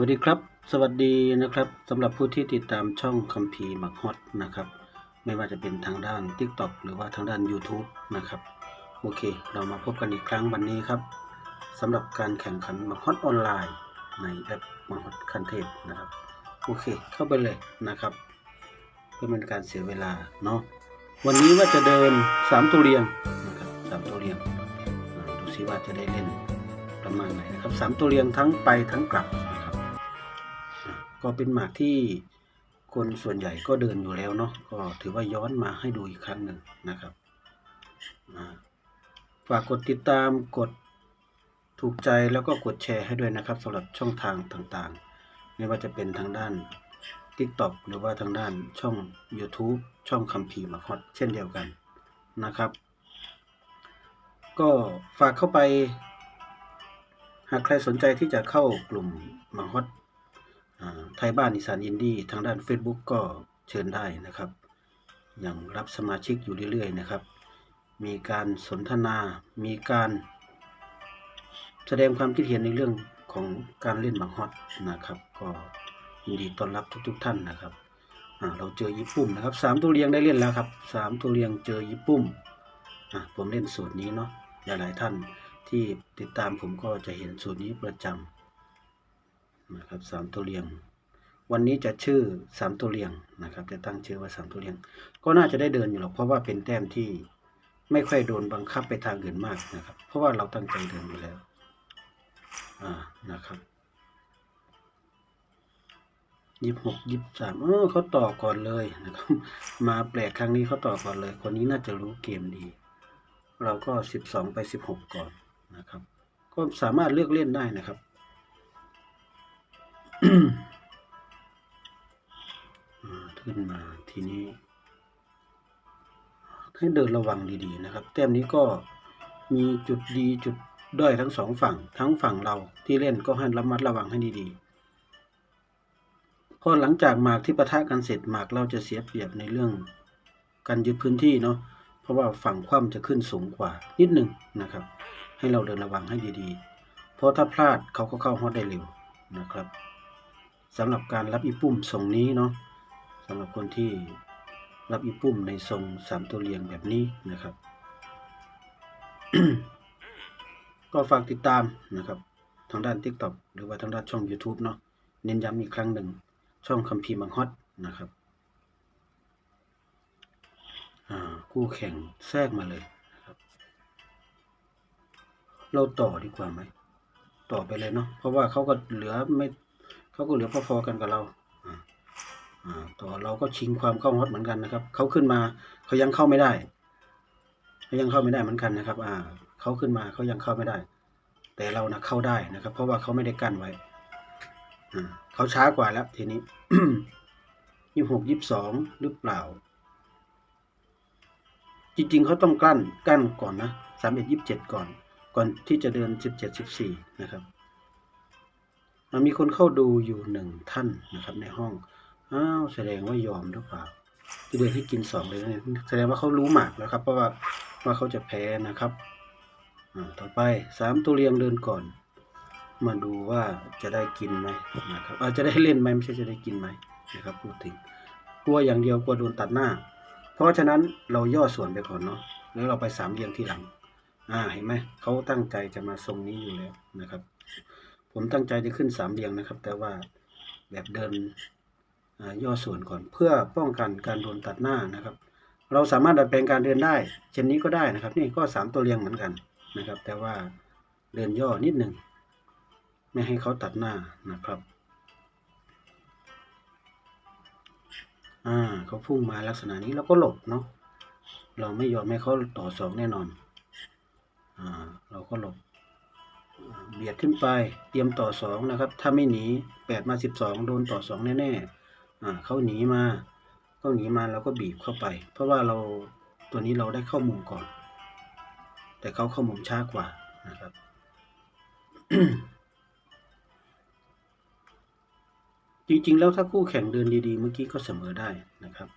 วัสดีครับ สวัสดีนะครับสำหรับผู้ที่ติดตามช่องคัมภีร์มักฮอตนะครับ ไม่ว่าจะเป็นทางด้าน TikTok หรือว่าทางด้าน YouTube นะครับ โอเค เรามาพบกันอีกครั้งวันนี้ครับสำหรับการแข่งขันมักฮอตออนไลน์ ในแอปมักฮอตคันเทพนะครับ โอเค เข้าไปเลยนะครับ เพื่อเป็นการเสียเวลาเนาะวันนี้ว่าจะเดิน 3 ตัวเรียงนะครับสามตัวเรียงดูซิว่าจะได้เล่นประมาณไหนนะครับสามตัวเรียงทั้งไปทั้งกลับ ก็เป็นหมากที่คนส่วนใหญ่ก็เดินอยู่แล้วเนาะก็ถือว่าย้อนมาให้ดูอีกครั้งหนึ่งนะครับฝากกดติดตามกดถูกใจแล้วก็กดแชร์ให้ด้วยนะครับสำหรับช่องทางต่างๆ ไม่ว่าจะเป็นทางด้าน TikTok หรือว่าทางด้านช่อง YouTube ช่องคัมภีร์มาฮอตเช่นเดียวกันนะครับ ก็ฝากเข้าไป หากใครสนใจที่จะเข้ากลุ่มมาฮอตอ่า ไทยบ้านอีสานอินดี้ทางด้าน Facebook ก็เชิญได้นะครับอย่างรับสมาชิกอยู่เรื่อยๆนะครับ มีการสนทนา มีการแสดงความคิดเห็นในเรื่องของการเล่นหมากฮอตนะครับ ก็ยินดีต้อนรับทุกๆท่านนะครับเราเจอญี่ปุ่นนะครับสามตัวเรียงได้เล่นแล้วครับสามตัวเรียงเจอญี่ปุ่นอะผมเล่นสูตรนี้เนาะหลายๆท่านที่ติดตามผมก็จะเห็นสูตรนี้ประจำ นะครับสามตัวเรียง วันนี้จะชื่อสามตัวเรียงนะครับ จะตั้งชื่อว่าสามตัวเรียง ก็น่าจะได้เดินอยู่หรอกเพราะว่าเป็นแต้มที่ไม่ค่อยโดนบังคับไปทางอื่นมากนะครับ เพราะว่าเราตั้งใจเดินอยู่แล้วอ่านะครับยี่สิบหกยี่สิบสามเออเขาต่อก่อนเลยนะครับ มาแปลกครั้งนี้เขาต่อก่อนเลย คนนี้น่าจะรู้เกมดี เราก็สิบสองไปสิบหกก่อนนะครับ ก็สามารถเลือกเล่นได้นะครับ ขึ้นมาทีนี้ ให้เดินระวังดีๆนะครับ แต้มนี้ก็มีจุดดีจุดด้อยทั้งสองฝั่ง ทั้งฝั่งเราที่เล่นก็ให้ระมัดระวังให้ดีๆพอหลังจากหมากที่ปะทะกันเสร็จหมากเราจะเสียเปรียบในเรื่องการยึดพื้นที่เนาะเพราะว่าฝั่งคว่ำจะขึ้นสูงกว่านิดหนึ่งนะครับ ให้เราเดินระวังให้ดีๆ เพราะถ้าพลาดเขาก็เข้าฮอตได้เร็วนะครับ สำหรับการรับอีปุ่มทรงนี้เนาะสำหรับคนที่รับอีปุ่มในทรงสามตัวเรียงแบบนี้นะครับ ก็ฝากติดตามนะครับ ทางด้าน TikTok หรือว่าทางด้านช่อง YouTube เนาะเน้นย้ำอีกครั้งหนึ่ง ช่องคัมภีร์มังฮอตนะครับคู่แข่งแทรกมาเลยนะครับ เราต่อดีกว่าไหม ต่อไปเลยเนาะเพราะว่าเขาก็เหลือไม่ เขาก็เหลือพอๆกันกับเราต่อเราก็ชิงความเข้าฮอตเหมือนกันนะครับเขาขึ้นมาเขายังเข้าไม่ได้เขายังเข้าไม่ได้เหมือนกันนะครับ อ่าเขาขึ้นมาเขายังเข้าไม่ได้ แต่เรานะเข้าได้นะครับ เพราะว่าเขาไม่ได้กั้นไว้เขาช้ากว่าแล้วทีนี้ยี่หกยี่สองหรือเปล่า จริงๆเขาต้องกั้นกั้นก่อนนะสามเอ็ดยี่สิบเจ็ดก่อน ก่อนที่จะเดินสิบเจ็ดสิบสี่นะครับ มีคนเข้าดูอยู่หนึ่งท่านนะครับ ในห้อง อ้าวแสดงว่ายอมหรือเปล่าที่เดินให้กินสองเลยนะแสดงว่าเขารู้หมากแล้วครับ เพราะว่าว่าเขาจะแพ้นะครับอ่าต่อไปสามตัวเรียงเดินก่อน มาดูว่าจะได้กินไหมนะครับอาจจะได้เล่นไหมไม่ใช่จะได้กินไหมนะครับพูดถึงกลัวอย่างเดียวกลัวโดนตัดหน้า เพราะฉะนั้นเราย่อส่วนไปก่อนเนาะแล้วเราไปสามเรียงที่หลัง อ่าเห็นไหมเขาตั้งใจจะมาทรงนี้อยู่แล้วนะครับ ผมตั้งใจจะขึ้นสามเรียงนะครับ แต่ว่าแบบเดินย่อส่วนก่อนเพื่อป้องกันการโดนตัดหน้านะครับ เราสามารถดัดแปลงการเดินได้ เช่นนี้ก็ได้นะครับ นี่ก็สามตัวเรียงเหมือนกันนะครับ แต่ว่าเดินย่อนิดหนึ่งไม่ให้เขาตัดหน้านะครับอ่าเขาพุ่งมาลักษณะนี้เราก็หลบเนาะเราไม่ยอมให้เขาต่อสองแน่นอนอ่าเราก็หลบ เบียดขึ้นไปเตรียมต่อสองนะครับ ถ้าไม่หนีแปดมาสิบสองโดนต่อสองแน่ๆอ่าเขาหนีมาเขาหนีมาเราก็บีบเข้าไป เพราะว่าเราตัวนี้เราได้เข้ามุมก่อน แต่เขาเข้ามุมช้ากว่านะครับจริงๆ แล้วถ้าคู่แข่งเดินดีๆ เมื่อกี้ก็เสมอได้นะครับ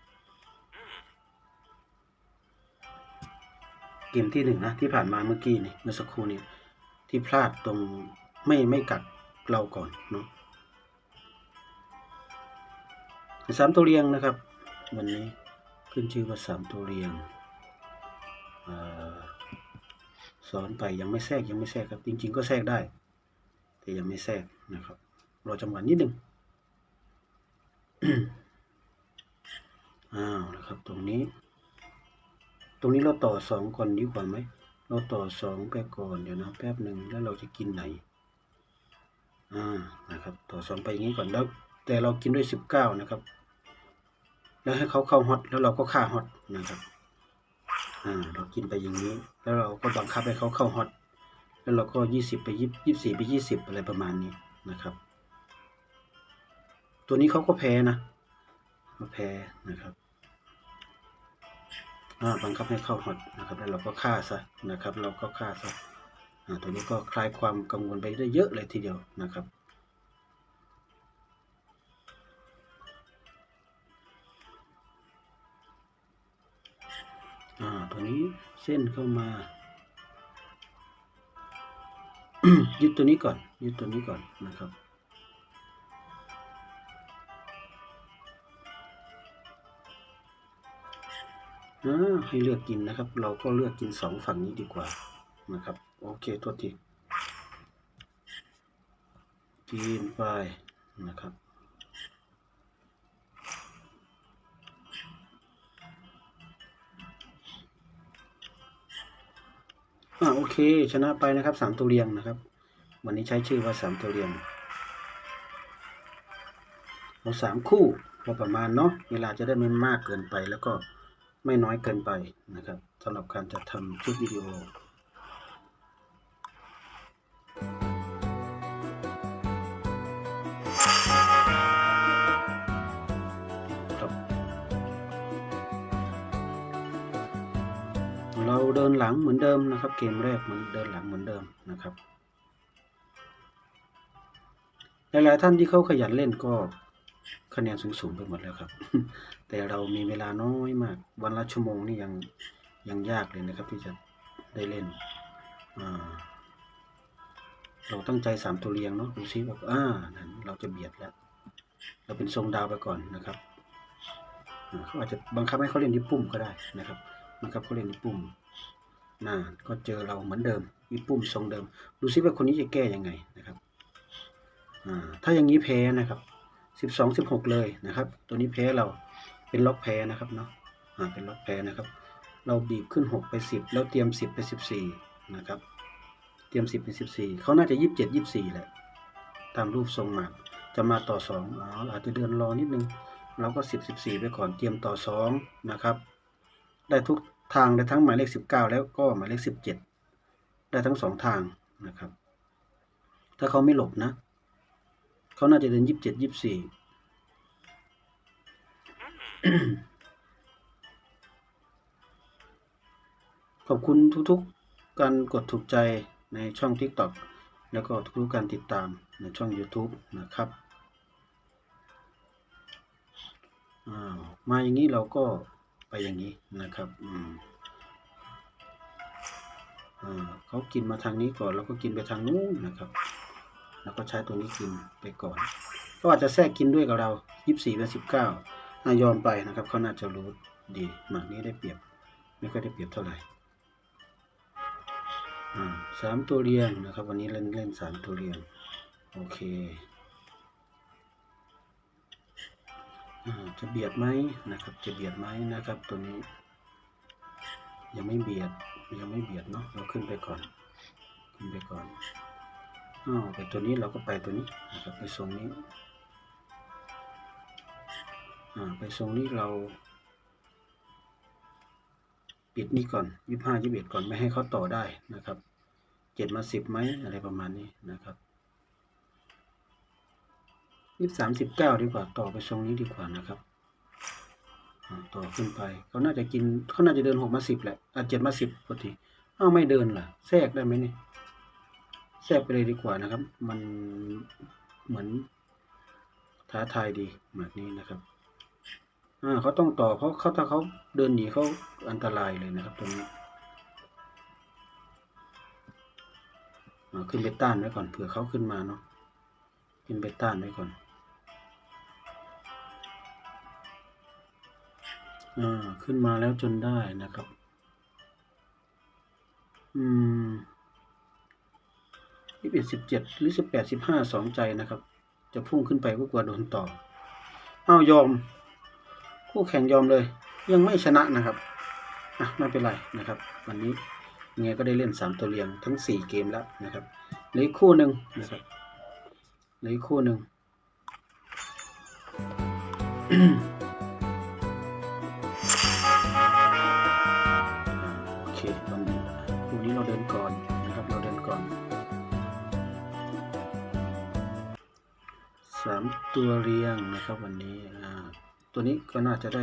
เกมที่หนึ่งนะ ที่ผ่านมาเมื่อกี้นี่เมื่อสักครู่นี้ ที่พลาดตรงไม่ไม่กัดเราก่อนเนาะสามตัวเรียงนะครับ วันนี้ขึ้นชื่อว่าสามตัวเรียงอสอนไปยังไม่แทรกยังไม่แทรกครับ จริง ๆ ก็แทรกได้ แต่ยังไม่แทรกนะครับรอจังหวะนิดหนึ่งอ้าวนะครับ ตรงนี้ ตรงนี้เราต่อสองก่อนดีกว่าไหม เราต่อสองไปก่อนเดี๋ยวนะแป๊บหนึ่งแล้วเราจะกินไหนอ่านะครับ ต่อสองไปอย่างนี้ก่อนแล้วแต่เรากินด้วยสิบเก้านะครับ แล้วให้เขาเข้าฮอตแล้วเราก็ฆ่าฮอตนะครับอ่าเรากินไปอย่างนี้ แล้วเราก็บังคับให้เขาเข้าฮอตแล้วเราก็ยี่สิบไปยี่ยี่สี่ไปยี่สิบอะไรประมาณนี้นะครับ ตัวนี้เขาก็แพ้นะเขาแพ้นะครับ บังคับให้เข้าฮอตนะครับ แล้วเราก็ฆ่าซะนะครับ เราก็ฆ่าซะตัวนี้ก็คลายความกังวลไปได้เยอะเลยทีเดียวนะครับตัวนี้เส้นเข้ามา ยึดตัวนี้ก่อน ยึดตัวนี้ก่อนนะครับ ให้เลือกกินนะครับ เราก็เลือกกินสองฝั่งนี้ดีกว่านะครับ โอเคโทษทีกินไปนะครับอ่าโอเค ชนะไปนะครับสามตัวเรียงนะครับ วันนี้ใช้ชื่อว่าสามตัวเรียงเราสามคู่พอประมาณเนาะเวลาจะได้ไม่มากเกินไปแล้วก็ ไม่น้อยเกินไปนะครับสำหรับการจัดทำคลิปวิดีโอเราเดินหลังเหมือนเดิมนะครับ เกมแรกเหมือนเดินหลังเหมือนเดิมนะครับ หลายๆท่านที่เขาขยันเล่นก็ คะแนนสูงๆไปหมดแล้วครับ แต่เรามีเวลาน้อยมาก วันละชั่วโมงนี่ยังยังยากเลยนะครับ ที่จะได้เล่นเราตั้งใจสามตัวเรียงเนาะดูซิว่าอ่านั่นเราจะเบียดแล้ว เราเป็นทรงดาวไปก่อนนะครับเขาอาจจะบังคับให้เขาเล่นที่ปุ่มก็ได้นะครับบังคับเขาเล่นที่ปุ่มน่าก็เจอเราเหมือนเดิมมีปุ่มทรงเดิม ดูซิว่าคนนี้จะแก้ยังไงนะครับอ่าถ้าอย่างนี้แพ้นะครับ สิบสองสิบหกเลยนะครับ ตัวนี้แพ้เราเป็นล็อกแพ้นะครับเนาะอ่าเป็นล็อกแพ้นะครับ เราบีบขึ้นหกไปสิบแล้วเตรียมสิบไปสิบสี่นะครับ เตรียมสิบเป็นสิบสี่เขาน่าจะยี่สิบเจ็ดยี่สิบสี่แหละตามรูปทรงหมากจะมาต่อสองอ๋ออาจจะเดินรอนิดนึงเราก็สิบสิบสี่ไปก่อนเตรียมต่อสองนะครับ ได้ทุกทางได้ทั้งหมายเลขสิบเก้าแล้วก็หมายเลขสิบเจ็ดได้ทั้งสองทางนะครับ ถ้าเขาไม่หลบนะ เขาน่าจะเดินยี่สิบเจ็ดยี่สิบสี่ขอบคุณทุกๆการกดถูกใจในช่อง TikTok แล้วก็ทุกๆการติดตามในช่อง YouTube นะครับามาอย่างนี้เราก็ไปอย่างนี้นะครับเขากินมาทางนี้ก่อนเราก็กินไปทางนู้นนะครับ แล้วก็ใช้ตัวนี้กินไปก่อนก็อาจจะแทรกกินด้วยกับเรา 24และ19น่ายอมไปนะครับเขาน่าจะรู้ดีหมากนี้ได้เปรียบ ไม่ค่อยได้เปรียบเท่าไหร่อ่าสามตัวเรียงนะครับ วันนี้เล่นเล่นสามตัวเรียง โอเคอ่าจะเบียดไหมนะครับ จะเบียดไหมนะครับ ตัวนี้ ยังไม่เบียดยังไม่เบียดเนาะเราขึ้นไปก่อน ขึ้นไปก่อน อ้าวไปตัวนี้เราก็ไปตัวนี้นะครับไปทรงนี้อ่าไปทรงนี้เรา ปิดนี่ก่อนยี่ห้ายี่สิบเอ็ดก่อนไม่ให้เขาต่อได้นะครับเจ็ดมาสิบไหมอะไรประมาณนี้นะครับยี่สามสิบเก้าดีกว่าต่อไปทรงนี้ดีกว่านะครับต่อขึ้นไปเขาน่าจะกินเขาน่าจะเดินหกมาสิบแหละอะเจ็ดมาสิบพอดีอ้าวไม่เดินล่ะแทรกได้ไหมเนี่ย แทรกไปเลยดีกว่านะครับ มันเหมือนท้าทายดีแบบนี้นะครับอ่าเขาต้องต่อเพราะเขาถ้าเขาเดินหนีเขาอันตรายเลยนะครับตรงนี้ขึ้นไปต้านไว้ก่อนเผื่อเขาขึ้นมาเนาะขึ้นไปต้านไว้ก่อนอ่าขึ้นมาแล้วจนได้นะครับ อืม ยี่สิบสิบเจ็ดหรือสิบแปดสิบห้าสองใจนะครับ จะพุ่งขึ้นไปก็กลัวโดนต่ออ้าวยอม คู่แข่งยอมเลย ยังไม่ชนะนะครับอะไม่เป็นไรนะครับ วันนี้ยังไงก็ได้เล่นสามตัวเรียงทั้งสี่เกมแล้วนะครับเหลือคู่หนึ่งนะครับเหลือคู่หนึ่ง ตัวเรียงนะครับวันนี้ตัวนี้ก็น่าจะได้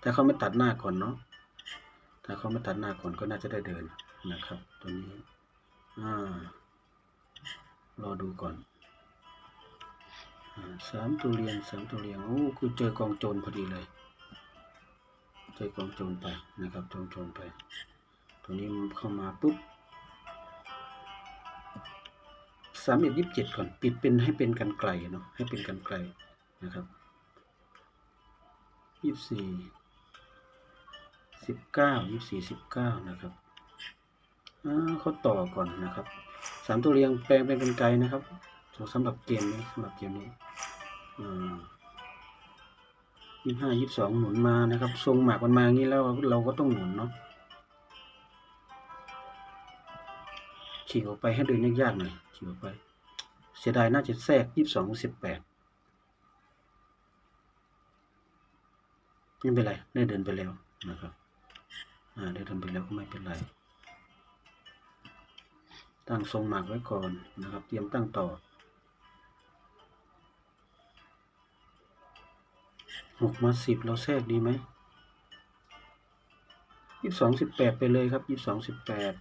แต่เขาไม่ตัดหน้าก่อนเนาะถ้าเขาไม่ตัดหน้าก่อนก็น่าจะได้เดินนะครับ ตัวนี้รอดูก่อนสามตัวเรียงสามตัวเรียงโอ้คือเจอกองโจรพอดีเลย เจอกองโจรไปนะครับกองโจรไป ตัวนี้เข้ามาปุ๊บ สามเอ็ดยี่สิบเจ็ดก่อน ปิดเป็นให้เป็นกันไกลเนาะให้เป็นกันไกลนะครับยี่สิบสี่สิบเก้ายี่สิบสี่สิบเก้านะครับอ่าเขาต่อก่อนนะครับสามตัวเรียงแปลงเป็นกันไกลนะครับสำหรับเกมนี้สำหรับเกมนี้ยี่ห้ายี่สองหนุนมานะครับ ทรงหมากมันมางี้แล้วเราก็ต้องหนุนเนาะฉีกออกไปให้เดินยากๆหน่อย อไป เสียดายน่าจะแทรกยี่สองสิบแปดไม่เป็นไร ได้เดินไปแล้วนะครับ อ่า ได้เดินไปแล้วก็ไม่เป็นไร ตั้งทรงหมากไว้ก่อนนะครับ เตรียมตั้งต่อหกมาสิบเราแทรกดีไหมยี่สิบสองสิบแปดไปเลยครับยี่สิบสองสิบแปด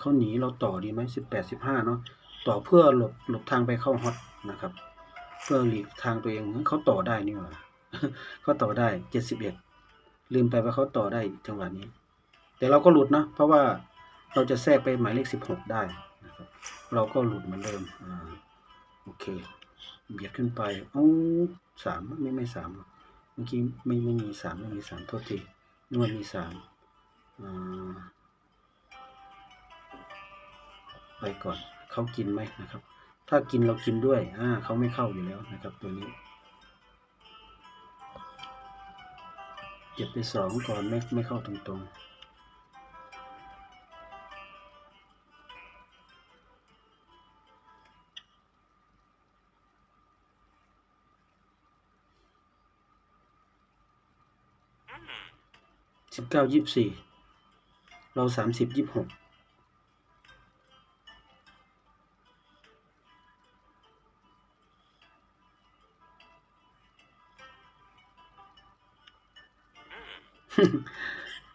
เขาหนีเราต่อดีไหมสิบแปดสิบห้าเนาะ ต่อเพื่อหลบหลบทางไปเข้าฮอตนะครับ เพื่อหลีกทางตัวเองเขาต่อได้นี่หว่าเขาต่อได้เจ็ดสิบเอ็ดลืมไปว่าเขาต่อได้จังหวะนี้ แต่เราก็หลุดนะ เพราะว่าเราจะแทรกไปหมายเลขสิบหกได้นะครับ เราก็หลุดเหมือนเดิมอ่าโอเค เบียดขึ้นไปเอ้สามไม่ไม่สามหรอเมื่อกี้ไม่ไม่มีสามไม่มีสามโทษทีนวดมีสามไปก่อน เขากินไหมนะครับ ถ้ากินเรากินด้วยอ่าเขาไม่เข้าอยู่แล้วนะครับ ตัวนี้เก็บไปสองก่อนไม่ไม่เข้าตรงๆสิบเก้ายี่สิบสี่เราสามสิบยี่สิบหก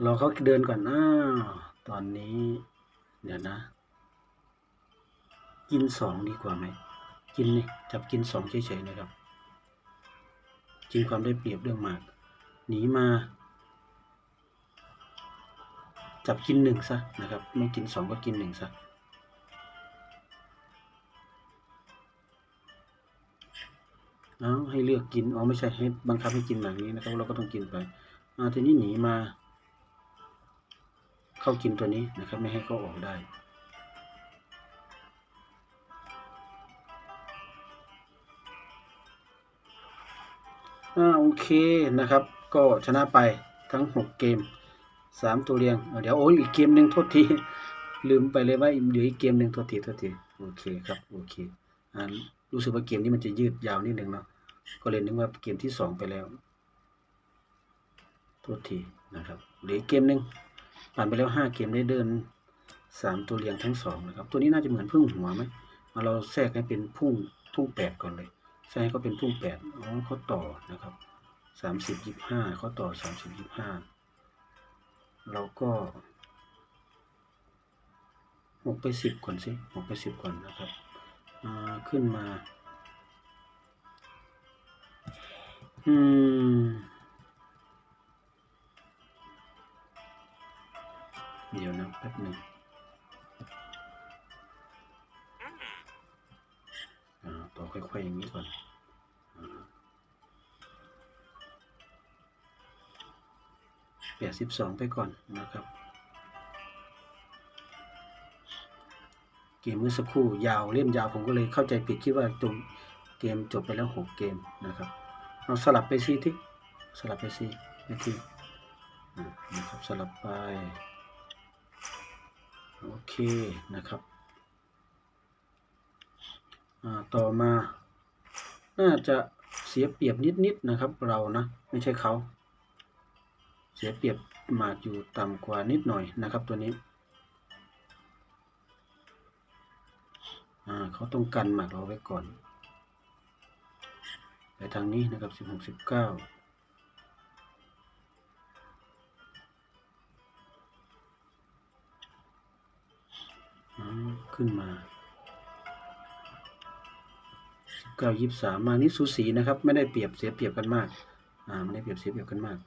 ราเขาเดินก่อนอ้าวตอนนี้ เดี๋ยวนะ กินสองดีกว่าไหม กินนี่จับกินสองเฉยๆนะครับกินความได้เปรียบเรื่องมากหนีมา จับกินหนึ่งซะนะครับ ไม่กินสองก็กินหนึ่งซะเอาให้เลือกกินอ๋อไม่ใช่ให้บังคับให้กินแบบนี้นะครับ เราก็ต้องกินไป อาทีนี้หนีมา เข้ากินตัวนี้นะครับ ไม่ให้เขาออกได้ อ่าโอเคนะครับ ก็ชนะไปทั้งหกเกมสามตัวเรียง เดี๋ยวโอ้ยอีกเกมหนึ่งโทษที ลืมไปเลยว่าเดี๋ยวอีกเกมหนึ่งโทษทีโทษที โอเคครับ โอเคอ่ารู้สึกว่าเกมนี้มันจะยืดยาวนิดนึงเนาะก็เลยนึกว่าเกมที่สองไปแล้ว ทษทีนะครับเหลือเกมหนึ่งผ่านไปแล้วห้าเกมได้เดินสามตัวเรียงทั้งสองนะครับ ตัวนี้น่าจะเหมือนพึ่งหัวไหมเอาเราแทรกให้เป็นพุ่งพุ่งแปดก่อนเลยแทรกให้เขาเป็นพุ่งแปดอ๋อเขาต่อนะครับสามสิบยี่ห้าเขาต่อสามสิบยี่ห้าเราก็หกไปสิบก่อนสิหกไปสิบก่อนนะครับขึ้นมา อืม เดี๋ยวนะแป๊บหนึ่งต่อค่อยๆอย่างนี้ก่อนแปดสิบสองไปก่อนนะครับ เกมเมื่อสักครู่ยาวเล่นยาวผมก็เลยเข้าใจผิดคิดว่าจบเกมจบไปแล้วหกเกมนะครับเอาสลับไปซีที่สลับไปซีไปที่นะครับสลับไป โอเคนะครับต่อมา น่าจะเสียเปรียบนิดๆนะครับ เรานะ ไม่ใช่เขาเสียเปรียบมาอยู่ต่ำกว่านิดหน่อยนะครับตัวนี้เขาต้องกันหมากเราไว้ก่อน ไปทางนี้นะครับ 16 19 ขึ้นมาสิบเก้ายี่สามมานี่สูสีนะครับ ไม่ได้เปรียบเสียเปรียบกันมาก อ่าไม่ได้เปรียบเสียเปรียบกันมาก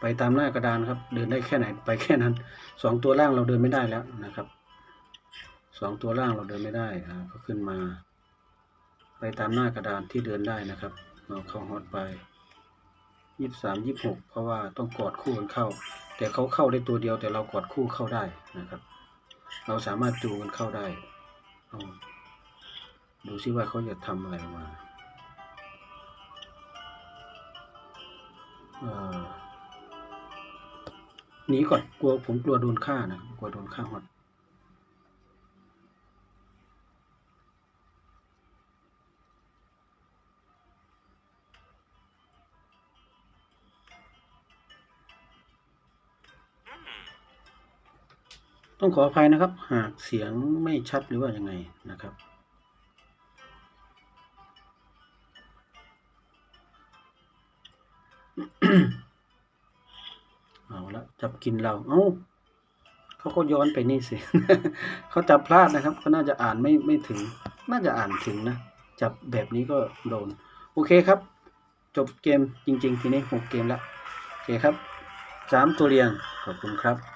ไปตามหน้ากระดานครับ เดินได้แค่ไหนไปแค่นั้นสองตัวล่างเราเดินไม่ได้แล้วนะครับสองตัวล่างเราเดินไม่ได้อ่าก็ขึ้นมา ไปตามหน้ากระดานที่เดินได้นะครับเราเข้าฮอตไปยี่สามยี่หกเพราะว่าต้องกอดคู่กันเข้า แต่เขาเข้าได้ตัวเดียวแต่เรากอดคู่เข้าได้นะครับ เราสามารถจูงกันเข้าได้เอาดูซิว่าเขาจะทำอะไรมาหนีก่อนกลัวผมกลัวโดนฆ่านะกลัวโดนฆ่าฮอต ต้องขออภัยนะครับ หากเสียงไม่ชัดหรือว่ายังไงนะครับ เอาละจับกินเรา เอ้าเขาก็ย้อนไปนี่สิเขาจับพลาดนะครับเขาน่าจะอ่านไม่ไม่ถึง น่าจะอ่านถึงนะ จับแบบนี้ก็โดน โอเคครับ จบเกมจริง ๆ ทีนี้หกเกมแล้วโอเคครับสามตัวเรียงขอบคุณครับ